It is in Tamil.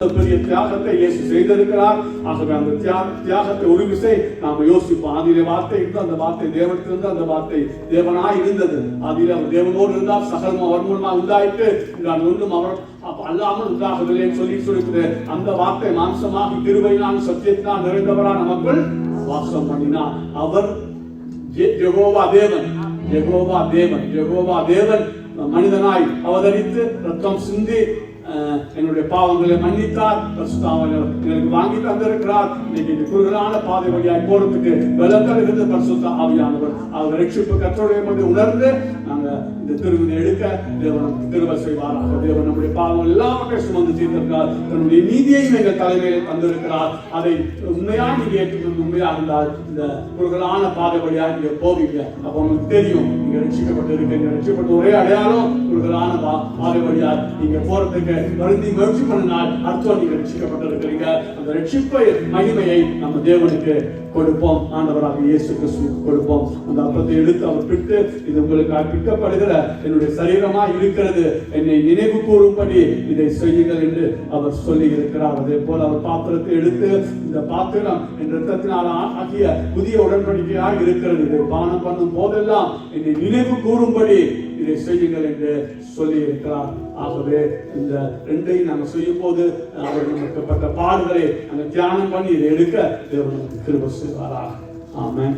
பெரிய தியாகத்தை இயேசு செய்திருக்கிறார். ஆகவே அந்த தியாக தியாகத்தை ஒரு நாம யோசிப்போம். ஆதியிலே வார்த்தை இருந்து அந்த வார்த்தை தேவனத்திலிருந்து அந்த வார்த்தை தேவனாய் இருந்தது. ஆதியிலே அவர் தேவனோடு இருந்தால் சகலமும் அவர் மூலமா உண்டாயிட்டு நான் ஒன்றும் அவர் அல்லாமல் உண்டாகவில்லை சொல்லி சொல்லிட்டு அந்த வார்த்தை மாம்சமாக திருவையினால் சத்தியத்தினால் நிறைந்தவரா நமக்குள் வாசம் பண்ணினார். அவர் ஜெகோவா தேவன். ஜெகோவா தேவன். ஜெகோவா தேவன். மனிதனாய் அவதரித்து ரத்தம் சிந்தி என்னுடைய பாவங்களை மன்னித்தார். பரிசுத்தாவன் எனக்கு வாங்கி தந்திருக்கிறார். இன்னைக்கு இந்த குறுகலான பாதை வழியாய் போறதுக்கு பலம் தருகிறது பரிசுத்த ஆவியானவர். அவர் ரட்சிப்பு கத்தோடைய கொண்டு உணர்ந்து இந்த திருவினை எடுக்க தேவன் நமக்கு திருவ செய்வாராக. தேவன் நம்முடைய பாவம் எல்லாவற்றையும் சுமந்து தீர்த்திருக்கிறார். தன்னுடைய நீதியையும் எங்கள் தலைமையில் தந்திருக்கிறார். அதை உண்மையாக நீங்க ஏற்றுக்கொண்டு உண்மையா இருந்தால் இந்த குறுகலான பாதை வழியா நீங்க போவீங்க. அப்ப உங்களுக்கு தெரியும் நீங்க ரட்சிக்கப்பட்டு இருக்கீங்க ரட்சிக்கப்பட்ட ஒரே அடையாளம் குறுகலான பா- பாதை வழியா நீங்க போறதுக்கு வருந்தி முயற்சி பண்ணினால் அர்த்தம் நீங்க ரட்சிக்கப்பட்டு இருக்கிறீங்க அந்த ரட்சிப்பை மகிமையை நம்ம தேவனுக்கு கொடுப்போம். ஆண்டவராக இயேசு கிறிஸ்துவுக்கு கொடுப்போம். அந்த அப்பத்தை எடுத்து அவர் பிட்டு இது உங்களுக்கு கொடுக்கப்படுகிற என்னுடைய சரீரமா இருக்கிறது. என்னை நினைவு கூறும்படி இதை செய்யுங்கள் என்று அவர் சொல்லி இருக்கிறார். அதே போல அவர் பாத்திரத்தை எடுத்து இந்த பாத்திரம் என் ரத்தத்தினால் ஆகிய புதிய உடன்படிக்கையாக இருக்கிறது. இதை பானம் பண்ணும் போதெல்லாம் என்னை நினைவு கூறும்படி இதை செய்யுங்கள் என்று சொல்லி இருக்கிறார். ஆகவே இந்த ரெண்டையும் நாங்கள் செய்யும் போது அவர் நமக்கு பட்ட பாடுகளை நாங்கள் தியானம் பண்ணி இதை எடுக்க தேவன் நமக்கு கிருபை செய்வாராக. ஆமென்.